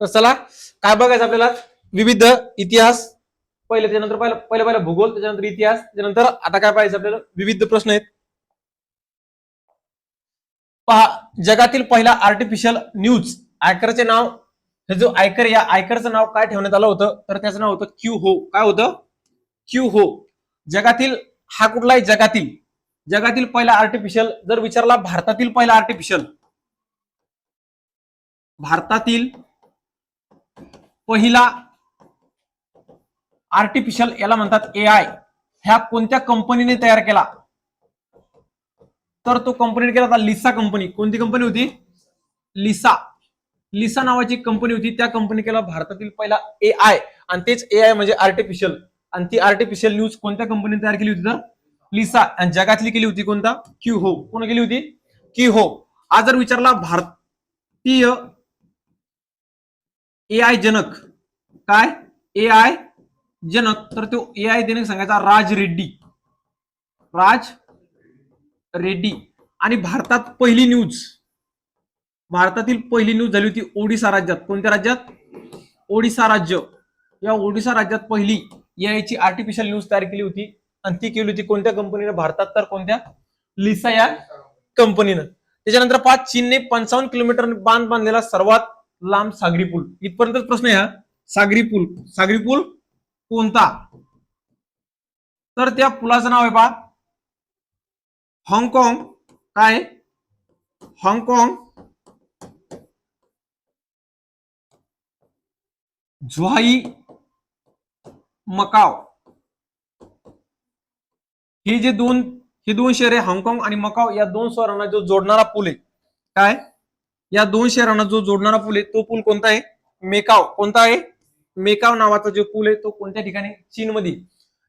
तर चला काय बघायचं आपल्याला? विविध इतिहास. पहिले त्याच्यानंतर पहिला पहिला पहिला भूगोल त्याच्यानंतर इतिहास त्याच्यानंतर आता काय पाहायचं आपल्याला? विविध प्रश्न आहेत. पहा जगातील पहिला आर्टिफिशियल न्यूज आयकरचे नाव हे जो आयकर या आयकरचं नाव काय ठेवण्यात आलं होतं? तर त्याचं नाव होतं क्यू हो काय होतं? क्यू हो जगातील हा कुठलाही जगातील जगातील पहिला आर्टिफिशियल जर विचारला भारतातील पहिला आर्टिफिशियल भारतातील पहिला आर्टिफिशियल याला म्हणतात ए आय ह्या कोणत्या कंपनीने तयार केला? तर तो कंपनीने केला होता लिसा कंपनी कोणती कंपनी होती? लिसा लिसा नावाची कंपनी होती. त्या कंपनी केला भारतातील पहिला ए आय आणि तेच ए आय म्हणजे आर्टिफिशियल आणि ती आर्टिफिशियल न्यूज कोणत्या कंपनीने तयार केली होती तर? लिसा आणि जगातली केली होती कोणता? क्यू हो कोण केली होती? की हो आज जर विचारला भारतीय ए आय जनक. काय? ए आय जनक. तर तो ए आय जनक सांगायचा राज रेड्डी. राज रेड्डी. आणि भारतात पहिली न्यूज भारतातील पहिली न्यूज झाली होती ओडिसा राज्यात. कोणत्या राज्यात? ओडिसा राज्य. या ओडिसा राज्यात पहिली याची आर्टिफिशियल न्यूज तयार केली होती. आणि ती केली होती कोणत्या कंपनीनं भारतात तर कोणत्या? लिसा या कंपनीनं त्याच्यानंतर पाच चीनने पंचावन्न किलोमीटर बांध बांधलेला सर्वात लांब सागरी पूल. इथपर्यंतच प्रश्न आहे सागरी पूल. सागरी पूल कोणता? तर त्या पुलाचं नाव आहे पा हाँगकाँग. काय? हाँगकाँग. Zhuhai Macau. हे जे दोन हे दोन शहर आहे हाँगकाँग आणि मकाव या दोन शहरांना जो जोडणारा पूल आहे काय? या दोन शहरांना जो जोडणारा पूल आहे तो पूल कोणता आहे? मेकाव. कोणता आहे? मेकाव नावाचा जो पूल आहे तो कोणत्या ठिकाणी? चीनमध्ये.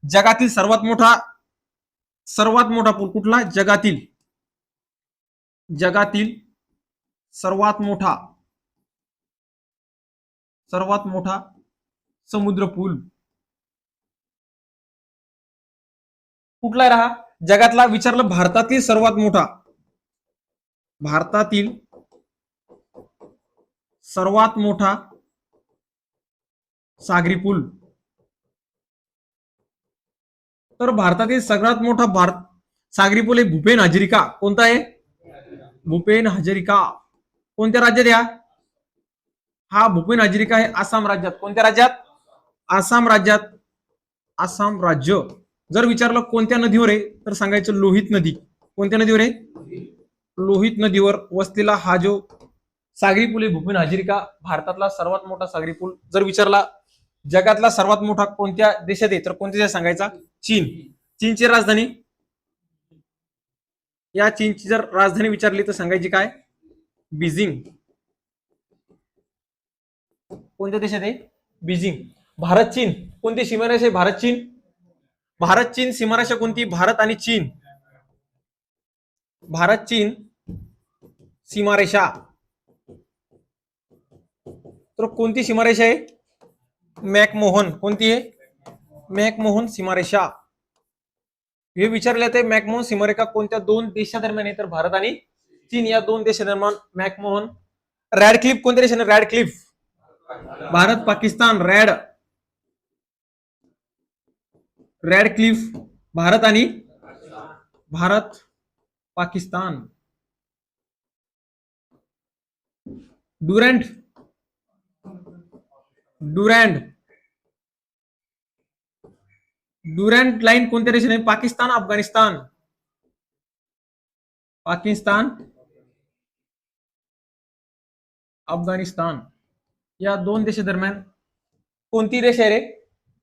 जगातील सर्वात मोठा सर्वात मोठा पूल कुठला? जगातील. जगातील सर्वात मोठा सर्वात मोठा समुद्र पूल. कुठला राहा? जगातला विचारलं भारतातील सर्वात मोठा. भारतातील सर्वात मोठा सागरी पूल. तर भारतातील सगळ्यात मोठा भारत सागरी पूल आहे भूपेन हजरिका. कोणता आहे? भूपेन हजरिका. कोणत्या राज्यात या? हा भूपेन हजरिका आहे आसाम राज्यात. कोणत्या राज्यात? आसाम राज्यात. आसाम राज्य. जर विचारलं कोणत्या नदीवर आहे तर सांगायचं लोहित नदी. कोणत्या नदीवर आहे? लोहित नदीवर वसलेला हा जो सागरी पूल हे भूपेन हजरिका भारतातला सर्वात मोठा सागरी पूल. जर विचारला जगातला सर्वात मोठा कोणत्या देशात आहे तर कोणत्या देशात सांगायचा? चीन. चीनची राजधानी? या चीनची जर राजधानी विचारली तर सांगायची काय? बीजिंग. कोणत्या देशात आहे? बीजिंग. भारत चीन. कोणती सीमारेषा आहे? भारत चीन. भारत चीन सीमारेषा कोणती? भारत आणि चीन. भारत चीन सीमारेषा. तर कोणती सीमारेषा आहे? मॅकमोहन. कोणती आहे? मॅकमोहन सीमारेषा. हे विचारले जाते मॅकमोहन सीमारेखा कोणत्या दोन देशादरम्यान आहे? तर भारत आणि चीन. या दोन देशादरम्यान मॅकमोहन. रॅडक्लिफ कोणत्या देशाने? Radcliffe Bharat, Pakistan. Rad. Radcliffe. Bharat आणि Bharat, Pakistan. Durand Durand. Durand line कोणत्या देशाने पाकिस्तान अफगाणिस्तान? पाकिस्तान. अफगाणिस्तान. या दोन देशादरम्यान कोणती रेषा आहे रे?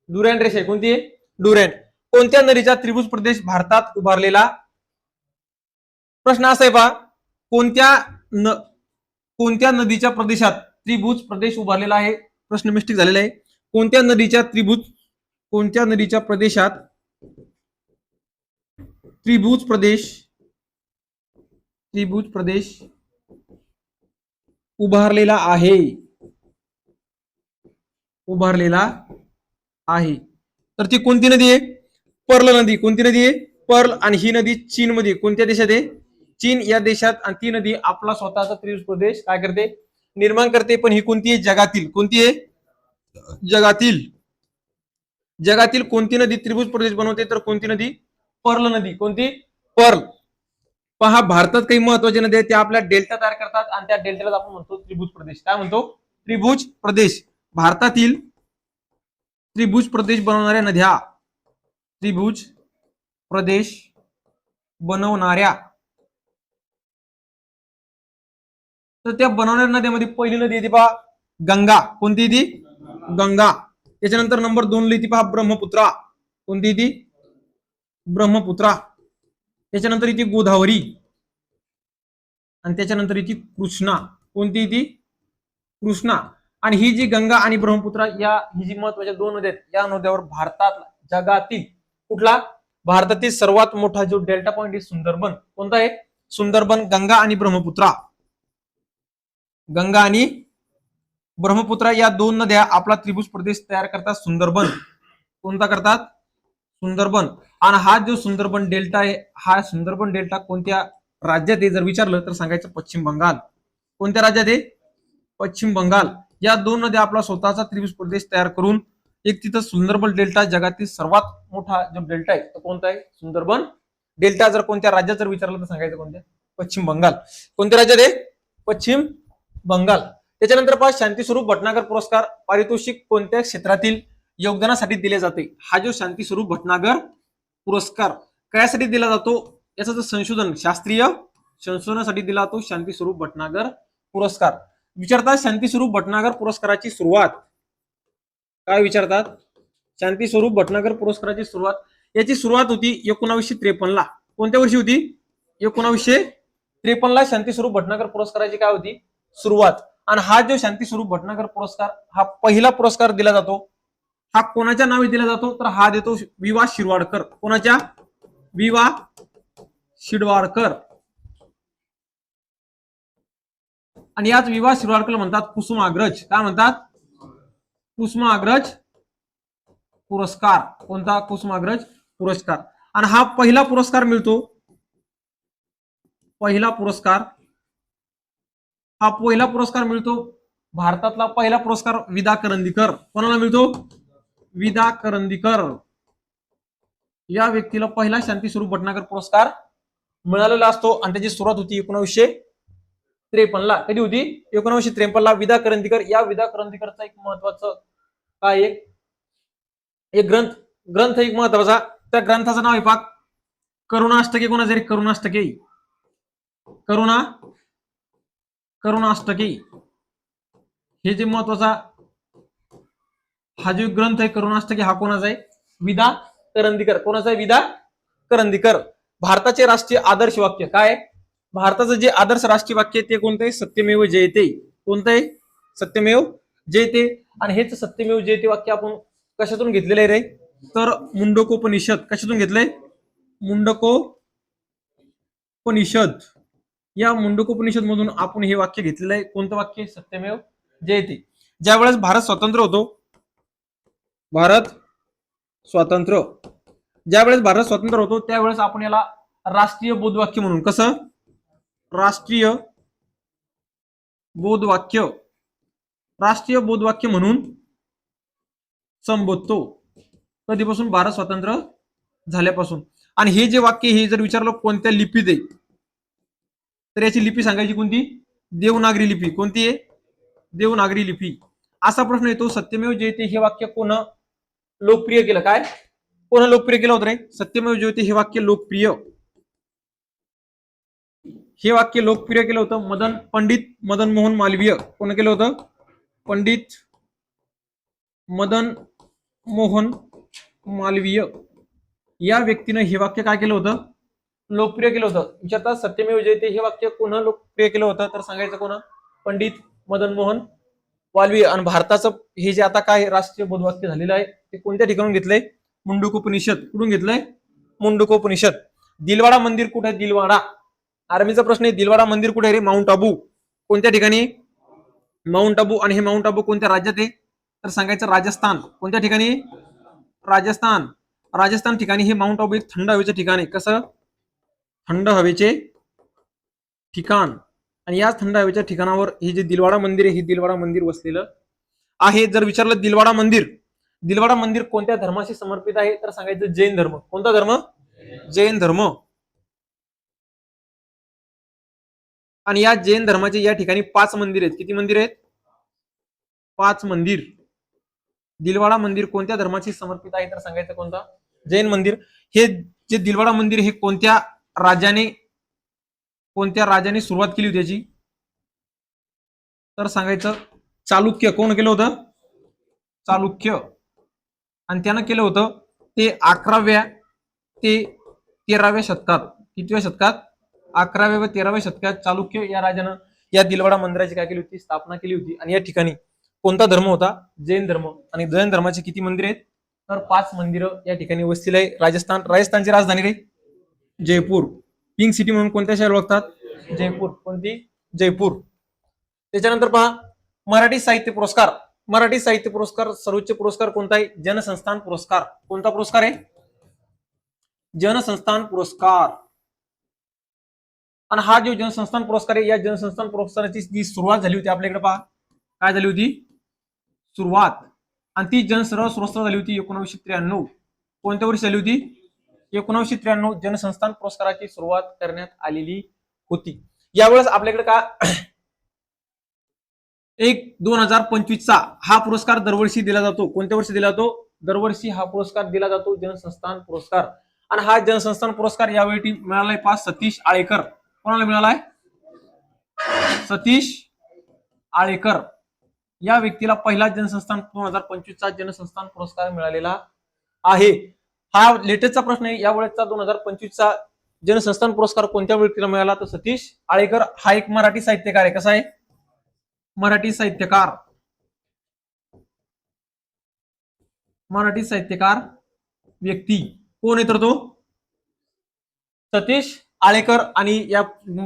डुरँड रेषा आहे. कोणती आहे? डुरँड. कोणत्या नदीचा त्रिभुज प्रदेश भारतात उभारलेला? प्रश्न असा आहे पहा कोणत्या न कोणत्या नदीच्या प्रदेशात त्रिभुज प्रदेश उभारलेला आहे? प्रश्न मिस्टेक झालेला आहे. कोणत्या नदीच्या त्रिभुज कोणत्या नदीच्या प्रदेशात त्रिभुज प्रदेश त्रिभुज प्रदेश उभारलेला आहे? उभारलेला आहे. तर ती कोणती नदी आहे? पर्ल नदी. कोणती नदी आहे? पर्ल आणि ही नदी चीनमध्ये. कोणत्या देशात आहे? चीन या देशात. आणि ती नदी आपला स्वतःचा त्रिभुज प्रदेश काय करते? निर्माण करते पण ही कोणती आहे? जगातील. कोणती आहे? जगातील. जगातील कोणती नदी त्रिभुज प्रदेश बनवते? तर कोणती नदी? पर्ल नदी. कोणती? पर्ल. पहा भारतात काही महत्त्वाच्या नद्या आहेत त्या आपल्या डेल्टा तयार करतात आणि त्या डेल्टाला आपण म्हणतो त्रिभुज प्रदेश. काय म्हणतो? त्रिभुज प्रदेश. भारतातील त्रिभुज प्रदेश बनवणाऱ्या नद्या. त्रिभुज प्रदेश बनवणाऱ्या तर त्या बनवणाऱ्या नद्यामध्ये पहिली नदी येते पहा गंगा. कोणती येते गंगा. त्याच्यानंतर नंबर दोन येते पहा ब्रह्मपुत्रा. कोणती येते ब्रह्मपुत्रा. त्याच्यानंतर येते गोदावरी. आणि त्याच्यानंतर येते कृष्णा. कोणती येते कृष्णा. आणि ही जी गंगा आणि ब्रह्मपुत्रा या ही जी महत्त्वाच्या दोन नद्या आहेत या नद्यावर भारतात जगातील कुठला? भारतातील सर्वात मोठा जो डेल्टा पॉइंट आहे सुंदरबन. कोणता आहे? सुंदरबन गंगा आणि ब्रह्मपुत्रा. गंगा आणि ब्रह्मपुत्रा या दोन नद्या आपला त्रिभुज प्रदेश तयार करतात सुंदरबन. कोणता करतात? सुंदरबन. आणि हा जो सुंदरबन डेल्टा आहे हा सुंदरबन डेल्टा कोणत्या राज्यात आहे? जर विचारलं तर सांगायचं पश्चिम बंगाल. कोणत्या राज्यात आहे? पश्चिम बंगाल. या दोन नद्या आपला स्वतःचा त्रिभुज प्रदेश तयार करून एक तिथं सुंदरबन डेल्टा जगातील सर्वात मोठा जो डेल्टा आहे तो कोणता आहे? सुंदरबन डेल्टा. जर कोणत्या राज्यात जर विचारलं तर सांगायचं कोणत्या? पश्चिम बंगाल. कोणत्या राज्यात आहे? पश्चिम बंगाल. त्याच्यानंतर पहा शांतीस्वरूप भटनागर पुरस्कार पारितोषिक कोणत्या क्षेत्रातील योगदानासाठी दिले जाते? हा जो शांतीस्वरूप भटनागर पुरस्कार कशासाठी दिला जातो? याचं जर संशोधन शास्त्रीय संशोधनासाठी दिला जातो शांतीस्वरूप भटनागर पुरस्कार. विचारतात शांतीस्वरूप भटनागर पुरस्काराची सुरुवात. काय विचारतात? शांतीस्वरूप भटनागर पुरस्काराची सुरुवात. याची सुरुवात होती एकोणावीसशे त्रेपन्नला. कोणत्या वर्षी होती? एकोणावीसशे त्रेपन्नला शांतीस्वरूप भटनागर पुरस्काराची काय होती? सुरुवात. आणि हा जो शांती स्वरूप भटनागर पुरस्कार हा पहिला पुरस्कार दिला जातो हा कोणाच्या नावे दिला जातो? तर हा देतो विवा शिरवाडकर. कोणाच्या? विवा शिरवाडकर. आणि याच विवा शिरवाडकर म्हणतात कुसुमाग्रज काय म्हणतात? कुसुमाग्रज पुरस्कार. कोणता कुसुमाग्रज पुरस्कार. आणि हा पहिला पुरस्कार मिळतो. पहिला पुरस्कार हा पहिला पुरस्कार मिळतो. भारतातला पहिला पुरस्कार विदा करंदीकर. कोणाला मिळतो? विदा करंदीकर. या व्यक्तीला पहिला शांती स्वरूप भटनागर पुरस्कार मिळालेला असतो. आणि त्याची सुरुवात होती एकोणीसशे त्रेपन्न ला कधी होती? एकोणीसशे त्रेपन्न ला विदा करंदीकर. या विदा करंदीकरचा एक महत्वाचं काय एक एक ग्रंथ ग्रंथ एक महत्त्वाचा त्या ग्रंथाचं नाव आहे पाक. करुणाष्टके कोणाचे करुणाष्टके. करुणा करुणाष्टके. हे जे महत्त्वाचा हा जो ग्रंथ आहे करुणाष्टके हा कोणाचा आहे? विदा करंदीकर. कोणाचा आहे? विदा करंदीकर. भारताचे राष्ट्रीय आदर्श वाक्य काय? भारताचं जे आदर्श राष्ट्रीय वाक्य आहे ते कोणतं आहे? सत्यमेव जयते. कोणतं आहे? सत्यमेव जयते. आणि हेच सत्यमेव जयते वाक्य आपण कशातून घेतलेलं आहे रे? तर मुंडकोपनिषद. कशातून घेतलंय? मुंडकोपनिषद. या मुंडकोपनिषद मधून आपण हे वाक्य घेतलेलं आहे. कोणतं वाक्य? सत्यमेव जयते. ज्या वेळेस भारत स्वतंत्र होतो भारत स्वातंत्र्य ज्या वेळेस भारत स्वतंत्र होतो त्यावेळेस आपण याला राष्ट्रीय बोधवाक्य म्हणून कसं? राष्ट्रीय बोधवाक्य. राष्ट्रीय बोधवाक्य म्हणून संबोधतो. कधीपासून? भारत स्वतंत्र झाल्यापासून. आणि हे जे वाक्य हे जर विचारलं कोणत्या लिपीत आहे? तर याची लिपी सांगायची कोणती? देवनागरी लिपी. कोणती आहे? देवनागरी लिपी. असा प्रश्न येतो सत्यमेव जयते हे वाक्य कोण लोकप्रिय केलं? काय? कोण लोकप्रिय केलं होतं रे? सत्यमेव जयते हे वाक्य लोकप्रिय. हे वाक्य लोकप्रिय केलं होतं मदन पंडित मदन मोहन मालवीय. कोण केलं होतं? पंडित मदन मोहन मालवीय. या व्यक्तीनं हे वाक्य काय केलं होतं? लोकप्रिय केलं होतं. विचारतात सत्यमेव जयते हे वाक्य कोणा लोकप्रिय केलं होतं? तर सांगायचं कोण? पंडित मदन मोहन वाल्वी. आणि भारताचं हे जे आता काय राष्ट्रीय बोधवाक्य झालेलं आहे ते कोणत्या ठिकाणून घेतलंय? मुंडुकोपनिषद. कुठून घेतलंय? मुंडुकोपनिषद. दिलवाडा मंदिर कुठे आहे? दिलवाडा. आर्मीचा प्रश्न आहे दिलवाडा मंदिर कुठे आहे रे? माउंट आबू. कोणत्या ठिकाणी? माउंट आबू. आणि हे माउंट आबू कोणत्या राज्यात आहे? तर सांगायचं राजस्थान. कोणत्या ठिकाणी? राजस्थान. राजस्थान ठिकाणी हे माउंट आबू एक थंड हवेचं ठिकाण आहे. कसं? थंड हवेचे ठिकाण. आणि याच थंड हवेच्या ठिकाणावर हे जे दिलवाडा मंदिर आहे हे दिलवाडा मंदिर वसलेलं आहे. जर विचारलं दिलवाडा मंदिर दिलवाडा मंदिर कोणत्या धर्माशी समर्पित आहे? तर सांगायचं जैन धर्म. कोणता धर्म? जैन धर्म. आणि या जैन धर्माचे या ठिकाणी पाच मंदिर आहेत. किती मंदिर आहेत? पाच मंदिर. दिलवाडा मंदिर कोणत्या धर्माशी समर्पित आहे? तर सांगायचं कोणता? जैन मंदिर. हे जे दिलवाडा मंदिर हे कोणत्या राजाने कोणत्या राजाने सुरुवात केली होती याची? तर सांगायचं चालुक्य कोण केलं होतं? चालुक्य. आणि त्यानं केलं होतं ते अकराव्या ते तेराव्या शतकात. कितव्या शतकात? अकराव्या व तेराव्या शतकात चालुक्य या राजानं या दिलवाडा मंदिराची काय केली होती? स्थापना केली होती. आणि या ठिकाणी कोणता धर्म होता? जैन धर्म. आणि जैन धर्माचे किती मंदिर आहेत? तर पाच मंदिरं या ठिकाणी वस्तीला आहे. राजस्थान राजस्थानची राजधानी रे. जयपूर. पिंक सिटी म्हणून कोणत्या शहर ओळखतात? जयपूर. कोणती? जयपूर. त्याच्यानंतर पहा मराठी साहित्य पुरस्कार. मराठी साहित्य पुरस्कार सर्वोच्च पुरस्कार कोणता आहे? जनसंस्थान पुरस्कार. कोणता पुरस्कार आहे? जनसंस्थान पुरस्कार. आणि हा जो जनसंस्थान पुरस्कार आहे या जनसंस्थान पुरस्काराची जी सुरुवात झाली होती आपल्याकडे पहा. काय झाली होती? सुरुवात. आणि ती जनसर्व सुरस्था झाली होती एकोणीसशे त्र्याण्णव. कोणत्या वर्षी झाली होती? एकोणीसशे त्र्याण्णव जनसंस्थान पुरस्काराची सुरुवात करण्यात आलेली होती. यावेळेस आपल्याकडे का एक दोन हजार पंचवीसचा हा पुरस्कार दरवर्षी दिला जातो. कोणत्या वर्षी दिला जातो? दरवर्षी हा पुरस्कार दिला जातो जनसंस्थान पुरस्कार. आणि हा जनसंस्थान पुरस्कार यावेळी मिळालाय पाच सतीश आळेकर. कोणाला मिळालाय? सतीश आळेकर. या व्यक्तीला पहिला जनसंस्थान दोन हजार पंचवीसचा जनसंस्थान पुरस्कार मिळालेला आहे. हा लेटेस्टचा प्रश्न आहे. या वेळेचा दोन हजार पंचवीसचा जनसंस्थान पुरस्कार कोणत्या व्यक्तीला मिळाला? तर सतीश आळेकर. हा एक मराठी साहित्यकार आहे. कसा आहे? मराठी साहित्यकार. मराठी साहित्यकार व्यक्ती. कोण आहे तर तो? सतीश आळेकर. आणि या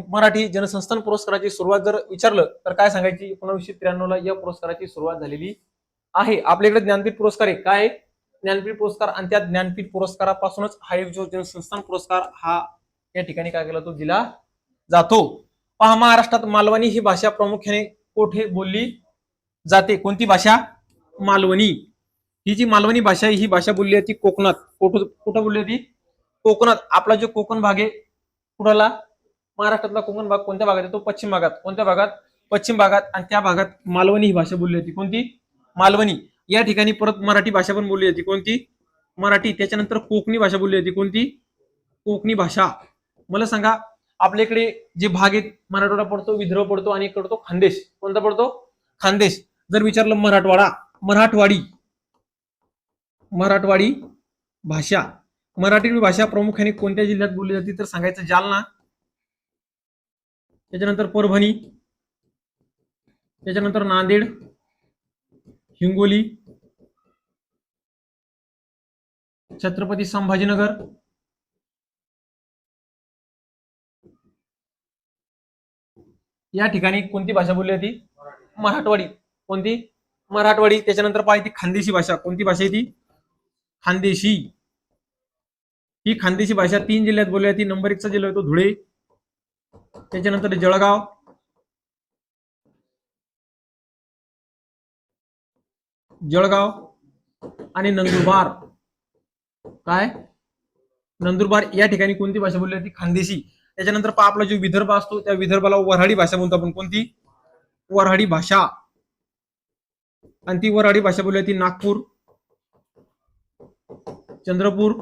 मराठी जनसंस्थान पुरस्काराची सुरुवात जर विचारलं तर काय सांगायची? एकोणीसशे त्र्याण्णव ला या पुरस्काराची सुरुवात झालेली आहे. आपल्याकडे ज्ञानपीठ पुरस्कार आहे. काय आहे? ज्ञानपीठ पुरस्कार आणि त्या ज्ञानपीठ पुरस्कारापासूनच हा जो जनसंस्थान पुरस्कार हा या ठिकाणी काय केला तो दिला जातो. पहा महाराष्ट्रात मालवणी ही भाषा प्रामुख्याने कोठे बोलली जाते? कोणती भाषा? मालवणी. ही जी मालवणी भाषा आहे ही भाषा बोलली जाते कोकणात. कुठं कुठं बोलली जाते कोकणात. आपला जो कोकण भाग आहे कुणाला महाराष्ट्रातला कोकण भाग कोणत्या भागात येतो पश्चिम भागात. कोणत्या भागात? पश्चिम भागात आणि त्या भागात मालवणी ही भाषा बोलली जाते. कोणती? मालवणी. या ठिकाणी परत मराठी भाषा पण बोलली जाते. कोणती? मराठी. त्याच्यानंतर कोकणी भाषा बोलली जाते. कोणती? कोकणी भाषा. मला सांगा आपल्या इकडे जे भाग आहेत मराठवाडा पडतो विदर्भ पडतो आणि पडतो खानदेश. कोणता पडतो? खानदेश. जर विचारलं मराठवाडा मराठवाडी. मराठवाडी भाषा. मराठी भाषा प्रामुख्याने कोणत्या जिल्ह्यात बोलली जाते? तर सांगायचं जालना. त्याच्यानंतर परभणी. त्याच्यानंतर नांदेड. हिंगोली. छत्रपती संभाजीनगर. या ठिकाणी कोणती भाषा बोलली जाते? मराठवाडी. कोणती? मराठवाडी. त्याच्यानंतर पाहिजे ती खानदेशी भाषा. कोणती भाषा आहे ती? खानदेशी. ही खानदेशी भाषा तीन जिल्ह्यात बोलली जाते. नंबर एकचा जिल्हा होतो धुळे. त्याच्यानंतर जळगाव. जळगाव. आणि नंदुरबार. काय? नंदुरबार या ठिकाणी कोणती भाषा बोलली जाते? खानदेशी. त्याच्यानंतर पहा आपला जो विदर्भ असतो त्या विदर्भाला वऱ्हाडी भाषा म्हणतो आपण. कोणती? वऱ्हाडी भाषा. आणि ती वऱ्हाडी भाषा बोलली जाते नागपूर चंद्रपूर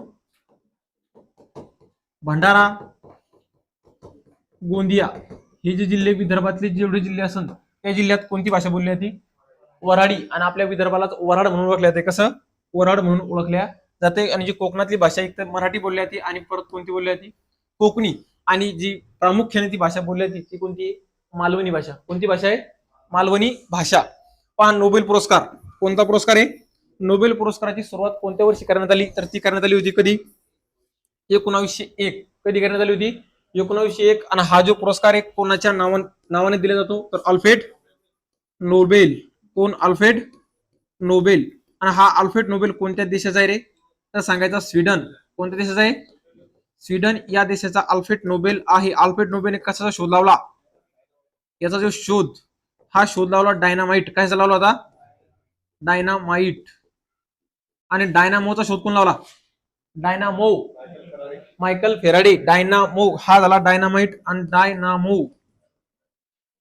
भंडारा गोंदिया. हे जे जिल्हे विदर्भातले जेवढे जिल्हे असन त्या जिल्ह्यात कोणती भाषा बोलली जाते? वऱ्हाडी. आणि आपल्या विदर्भालाच वऱ्हाड म्हणून ओळखल्या जाते. कसं? वऱ्हाड म्हणून ओळखल्या जाते. आणि जी कोकणातली भाषा एक तर मराठी बोलली जाते आणि परत कोणती बोलली जाते? कोकणी. आणि जी प्रामुख्याने ती भाषा बोलली जाते ती कोणती? आहे? मालवणी भाषा. कोणती भाषा आहे? मालवणी भाषा. पहा नोबेल पुरस्कार. कोणता पुरस्कार आहे? नोबेल पुरस्काराची सुरुवात कोणत्या वर्षी करण्यात आली? तर ती करण्यात आली होती कधी? एकोणावीसशे एक. कधी करण्यात आली होती? एकोणावीसशे एक. आणि हा जो पुरस्कार आहे कोणाच्या नावा नावाने दिला जातो? तर अल्फेड नोबेल. कोण? अल्फेड नोबेल. आणि हा अल्फेड नोबेल कोणत्या देशाचा आहे रे? तर सांगायचं स्वीडन. कोणत्या देशाचा आहे? स्वीडन या देशाचा अल्फ्रेड नोबेल आहे. अल्फ्रेड नोबेलने कशाचा शोध लावला? याचा जो शोध हा शोध लावला डायनामाइट. कशाचा लावला होता? डायनामाइट. आणि डायनामोचा शोध कोण लावला? डायनामो. Michael Faraday. डायनामो. हा झाला डायनामाइट आणि डायनामो.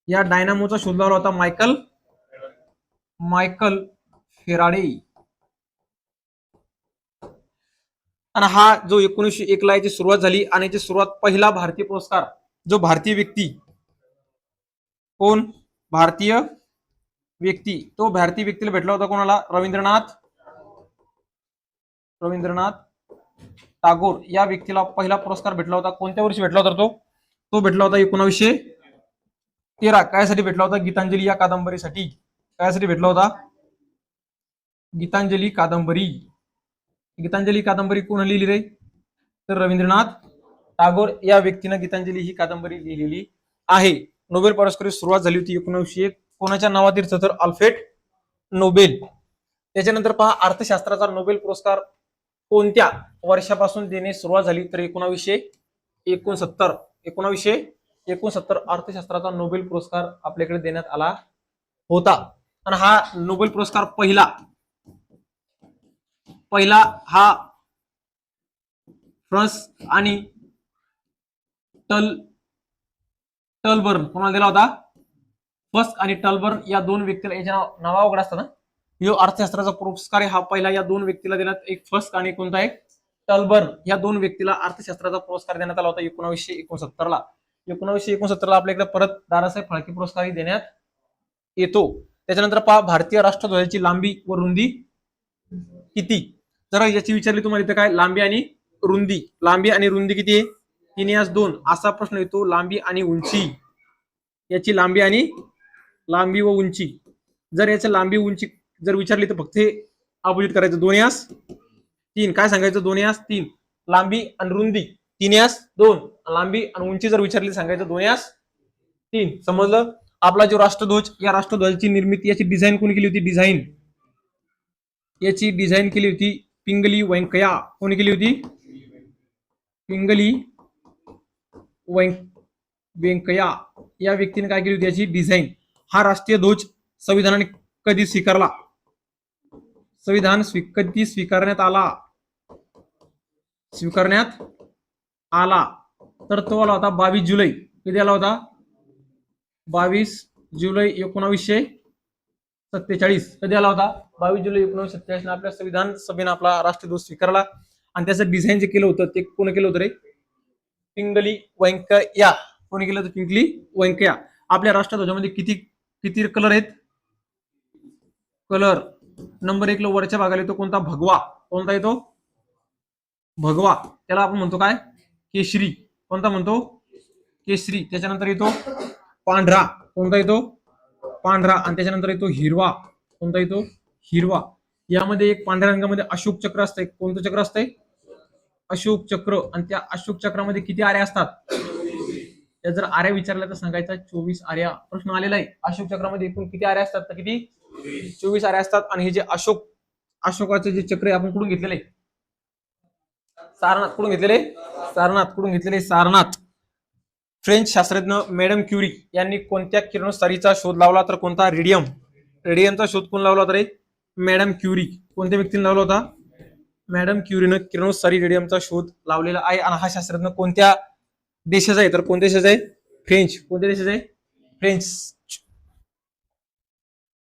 या डायनामोचा शोध लावला होता मायकल मायकल फेराडे. आणि हा जो एकोणीसशे एकला याची सुरुवात झाली आणि याची सुरुवात पहिला भारतीय पुरस्कार जो भारतीय व्यक्ती कोण? भारतीय व्यक्ती. तो भारतीय व्यक्तीला भेटला होता कोणाला? रवींद्रनाथ रवींद्रनाथ टागोर. या व्यक्तीला पहिला पुरस्कार भेटला होता. कोणत्या वर्षी भेटला होता तो? तो भेटला होता एकोणावीसशे तेरा. कायसाठी भेटला होता? गीतांजली या कादंबरीसाठी. कायसाठी भेटला होता? गीतांजली कादंबरी. गीतांजली कादंबरी कोण लिहिली रे? तर रवींद्रनाथ टागोर या व्यक्तीनं गीतांजली ही कादंबरी लिहिलेली आहे. नोबेल पुरस्कार सुरुवात झाली होती एकोणीसशे एक. कोणाच्या नावातीर्थ तर अल्फ्रेड नोबेल. त्याच्यानंतर पहा अर्थशास्त्राचा नोबेल पुरस्कार कोणत्या वर्षापासून देणे सुरुवात झाली? तर एकोणावीसशे एकोणसत्तर. एकोणावीसशे एकोणसत्तर अर्थशास्त्राचा नोबेल पुरस्कार आपल्याकडे देण्यात आला होता. आणि हा नोबेल पुरस्कार पहिला पहिला हा फ्रस आणि टल टलबर्न कोणाला दिला होता? फर्स्ट आणि टलबर्न या दोन व्यक्तीला याच्या नाव नावा उघड असतं ना? यो अर्थशास्त्राचा पुरस्कार हा पहिला या दोन व्यक्तीला देण्यात एक फर्स्ट आणि कोणता एक टलबर्न. या दोन व्यक्तीला अर्थशास्त्राचा पुरस्कार देण्यात आला होता एकोणावीसशे एकोणसत्तर ला एकोणावीसशे एकोणसत्तर ला आपल्या एकदा परत दादासाहेब फाळके पुरस्कारही देण्यात येतो. त्याच्यानंतर पहा भारतीय राष्ट्रध्वजाची लांबी व रुंदी किती? जरा याची विचारली तुम्हाला इथं काय? लांबी आणि रुंदी. लांबी आणि रुंदी किती आहे? तीन यास दोन. असा प्रश्न येतो लांबी आणि उंची. याची लांबी आणि लांबी व उंची. जर याचं लांबी उंची जर विचारली तर फक्त हे अपोजिट करायचं. दोन यास तीन. काय सांगायचं? दोन यास तीन. लांबी आणि रुंदी. तीन यास दोन. लांबी आणि उंची जर विचारली सांगायचं दोन यास तीन. समजलं? आपला जो राष्ट्रध्वज या राष्ट्रध्वजाची निर्मिती याची डिझाईन कोणी केली होती? डिझाईन याची डिझाईन केली होती पिंगली व्यंकया कोणी केली होती? पिंगली व्यं व्यंकया या व्यक्तीने काय केली होती याची डिझाईन हा राष्ट्रीय ध्वज संविधानाने कधी स्वीकारला? संविधान स्वी कधी स्वीकारण्यात आला? स्वीकारण्यात आला. तर तो आला होता बावीस जुलै. कधी आला होता? बावीस जुलै एकोणावीसशे सत्तेचाळीस. कधी आला होता. बावीस जुलै एकोणीसशे सत्तेचाळीस आपल्या संविधान सभेनं आपला राष्ट्रध्वज स्वीकारला. आणि त्याचं डिझाईन जे केलं होतं ते कोणी केलं होतं रे? पिंगली व्यंकया कोणी केलं होतं? पिंगली व्यंकया आपल्या राष्ट्रध्वजामध्ये किती किती कलर आहेत? कलर नंबर एक वरच्या भागाला येतो कोणता? भगवा. कोणता येतो? भगवा. त्याला आपण म्हणतो काय? केशरी. कोणता म्हणतो? केशरी. त्याच्यानंतर येतो पांढरा. कोणता येतो? पांढरा आणि त्याच्यानंतर येतो हिरवा. कोणता येतो? हिरवा. यामध्ये एक पांढऱ्या रंगामध्ये अशोक चक्र असतंय कोणतं चक्र असतंय? अशोक चक्र. आणि त्या अशोक चक्रामध्ये किती आर्या असतात? त्या जर आर्या विचारल्या तर सांगायचा चोवीस आर्या प्रश्न आलेला आहे. अशोक चक्रामध्ये एकूण किती आर्या असतात? तर किती? चोवीस आऱ्या असतात. आणि हे जे अशोक अशोकाचे जे चक्र आहे आपण कुठून घेतलेले? आहे? सारनाथ. कुठून घेतलेले? सारनाथ. कुठून घेतलेले? सारनाथ. फ्रेंच शास्त्रज्ञ मॅडम क्युरी यांनी कोणत्या किरणोत्सारीचा शोध लावला तर कोणता? रेडियम. रेडियमचा शोध कोण लावला तर मॅडम क्युरी. कोणत्या व्यक्तीने लावला होता? मॅडम क्युरीनं किरणोत्सारी रेडियमचा शोध लावलेला आहे. आणि हा शास्त्रज्ञ कोणत्या देशाचा आहे? तर कोणत्या देशाचा आहे? फ्रेंच. कोणत्या देशाचा आहे? फ्रेंच.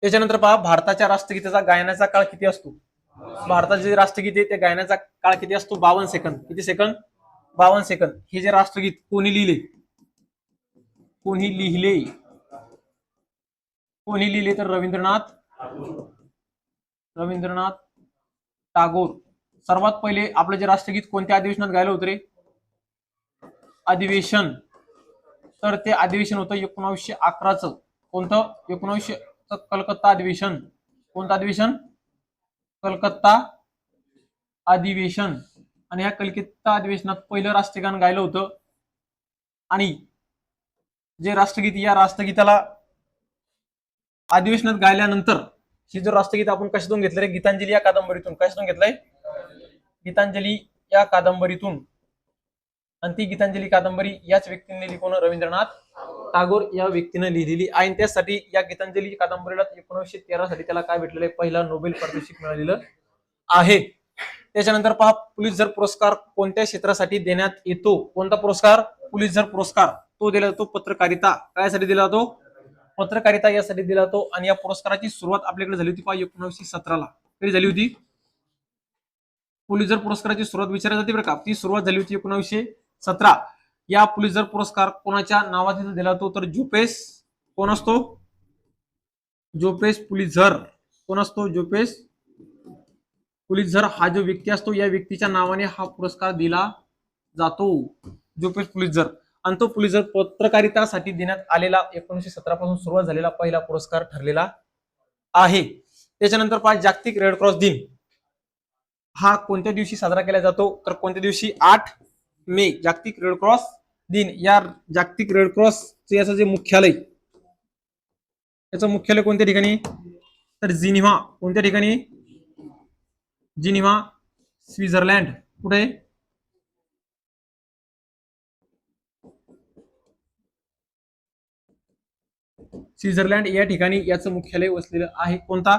त्याच्यानंतर पहा भारताच्या राष्ट्रगीताचा गायनाचा काळ किती असतो? भारताचे जे राष्ट्रगीत आहे ते गायनाचा काळ किती असतो? बावन्न सेकंद. किती सेकंद? बावन्न सेकंद. हे जे राष्ट्रगीत कोणी लिहिले? कोणी लिहिले? कोणी लिहिले तर रवींद्रनाथ? रवींद्रनाथ टागोर. सर्वात पहिले आपलं जे राष्ट्रगीत कोणत्या अधिवेशनात गायलं होतं रे? अधिवेशन. तर ते अधिवेशन होतं एकोणावीसशे अकराचं. कोणतं? एकोणावीसशे कलकत्ता अधिवेशन. कोणतं अधिवेशन? कलकत्ता अधिवेशन. आणि या कलकत्ता अधिवेशनात पहिलं राष्ट्रगान गायलं होतं. आणि जे राष्ट्रगीत या राष्ट्रगीताला अधिवेशनात गायल्यानंतर हे जो राष्ट्रगीत आपण कशातून घेतलंय गीतांजली या कादंबरीतून. कशातून घेतलंय? गीतांजली या कादंबरीतून. आणि ती गीतांजली कादंबरी याच व्यक्तीने लिहिली. कोण रवींद्रनाथ टागोर या व्यक्तीने लिहिलेली आहे. आणि त्यासाठी या गीतांजली कादंबरीला एकोणीसशे तेरा साठी त्याला काय भेटलेलं आहे? पहिला नोबेल पारितोषिक मिळालेलं आहे. त्याच्यानंतर पहा पुलिसर पुरस्कार कोणत्या क्षेत्रासाठी देण्यात येतो? कोणता पुरस्कार? पुलिसर पुरस्कार तो दिला जातो पत्रकारिता. कायसाठी दिला जातो? पत्रकारिता यासाठी दिला जातो. आणि या पुरस्काराची सुरुवात आपल्याकडे झाली होती पहा एकोणीसशे सतराला. कधी झाली होती? पुलिसर पुरस्काराची सुरुवात विचारली जाते बरं का. ती सुरुवात झाली होती एकोणीसशे सतरा. या पुलिसर पुरस्कार कोणाच्या नावाने दिला जातो? तर जोपेस कोण असतो? जोपेस पुलिझर कोण असतो? जोपेस पुलिझर हा जो व्यक्ती असतो या व्यक्तीच्या नावाने हा पुरस्कार दिला जातो. जोपेस पुलिझर आणि तो पुलिझर पत्रकारितासाठी देण्यात आलेला एकोणीसशे सतरा पासून सुरुवात झालेला पहिला पुरस्कार ठरलेला आहे. त्याच्यानंतर पाच जागतिक रेड क्रॉस दिन. हा कोणत्या दिवशी साजरा केला जातो? तर कोणत्या दिवशी? आठ मे जागतिक रेड क्रॉस दिन. या जागतिक रेड क्रॉस याचं जे मुख्यालय याचं मुख्यालय कोणत्या ठिकाणी? तर जिनिव्हा. कोणत्या ठिकाणी? Geneva Switzerland. कुठे? स्वित्झर्लंड या ठिकाणी याचं मुख्यालय वसलेलं आहे. कोणता?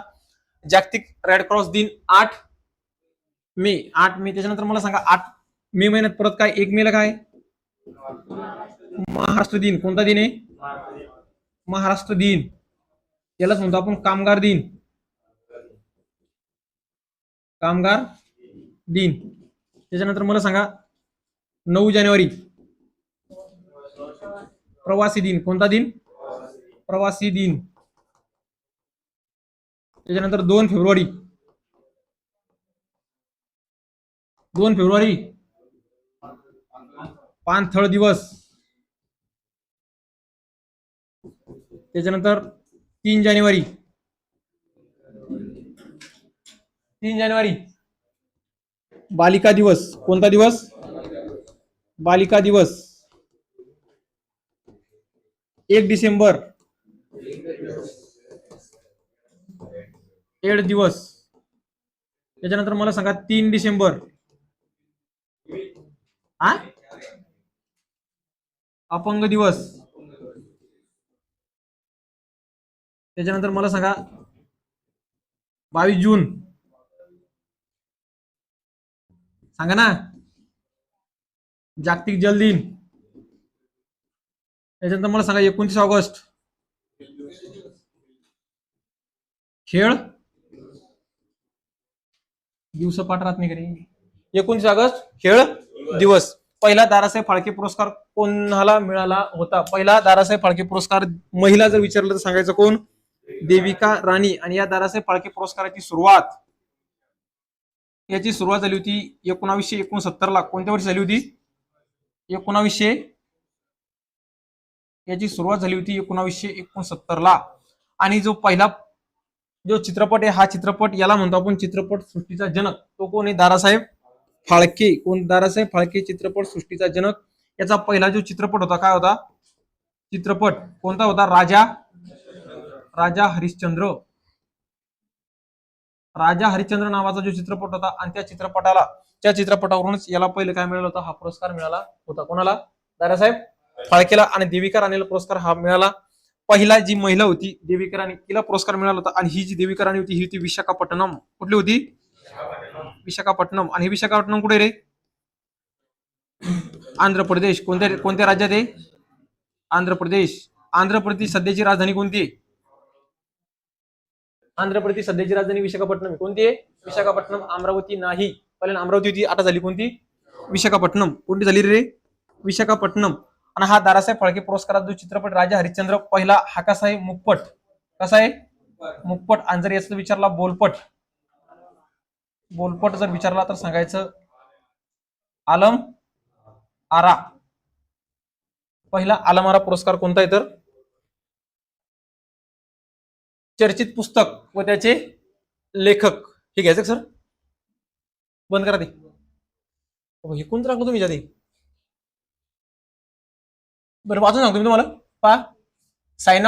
जागतिक रेड क्रॉस दिन आठ मे. आठ मे. त्याच्यानंतर मला सांगा आठ मे महिन्यात परत काय? एक मेला काय? महाराष्ट्र दिन. कोणता दिन आहे? महाराष्ट्र दिन. यालाच म्हणतो आपण कामगार दिन. कामगार दिन. त्याच्यानंतर मला सांगा नऊ जानेवारी. प्रवासी दिन. कोणता दिन? प्रवासी दिन. त्याच्यानंतर दोन फेब्रुवारी. दोन फेब्रुवारी. पाणथळ दिवस. त्याच्यानंतर तीन जानेवारी. तीन जानेवारी. बालिका दिवस. कोणता दिवस? बालिका दिवस. एक डिसेंबर. एड दिवस. त्याच्यानंतर मला सांगा तीन डिसेंबर. हा अपंग दिवस. त्याच्यानंतर मला सांगा बावीस जून. सांगा ना. जागतिक जल दिन. त्याच्यानंतर मला सांगा एकोणतीस ऑगस्ट. खेळ? दिवस पाठ राहत नाही कधी ऑगस्ट खेळ दिवस. पहिला दारासाहेब फाळके पुरस्कार कोणाला मिळाला होता? पहिला दारासाहेब फाळके पुरस्कार महिला जर विचारलं तर सांगायचं कोण? देविका राणी. आणि या दारासाहेब फाळके पुरस्काराची सुरुवात याची सुरुवात झाली होती एकोणावीसशे एकोणसत्तर ला कोणत्या वर्षी झाली होती? एकोणावीसशे याची सुरुवात झाली होती एकोणावीसशे एकोणसत्तर ला आणि जो पहिला जो चित्रपट आहे हा चित्रपट याला म्हणतो आपण चित्रपट सृष्टीचा जनक. तो कोण आहे? दारासाहेब फाळके. कोण? दारासाहेब फाळके चित्रपट सृष्टीचा जनक. याचा पहिला जो चित्रपट होता काय होता? चित्रपट कोणता होता? राजा राजा हरिश्चंद्र. राजा हरिश्चंद्र नावाचा जो चित्रपट होता आणि त्या चित्रपटाला त्या चित्रपटावरूनच याला पहिले काय मिळाला होता? हा पुरस्कार मिळाला होता. कोणाला? दारासाहेब फाळकेला. आणि देविका राणीला पुरस्कार हा मिळाला. पहिला जी महिला होती देविका राणी तिला पुरस्कार मिळाला होता. आणि ही जी देविका राणी होती ही होती विशाखापट्टणम. कुठली होती? विशाखापट्टणम. आणि विशाखापट्टणम कुठे रे? आंध्र प्रदेश. कोणत्या कोणत्या राज्यात आहे? आंध्र प्रदेश. आंध्र प्रदेश सध्याची राजधानी कोणती आहे? आंध्र प्रदेश सध्याची राजधानी विशाखापट्टणम कोणती आहे? विशाखापट्टणम. अमरावती नाही. पहिल्यांदा अमरावती होती. आता झाली कोणती? विशाखापट्टणम. कोणती झाली रे? विशाखापट्टणम. आणि हा दारासाहेब फाळके पुरस्कारात जो चित्रपट राजा हरिश्चंद्र पहिला हा कसा आहे मुकपट कसा आहे? मुकपट आणि जर याचा विचारला बोलपट. बोलपट जर विचारला तर सांगायचं आलम आरा. पहिला आलम आरा पुरस्कार कोणता आहे तर? चर्चित पुस्तक व त्याचे लेखक. हे घ्यायचं सर? बंद करा ते. हे कोणतं राखलं तुम्ही आधी बरं वाचून सांगतो मी तुम्हाला पहा साइन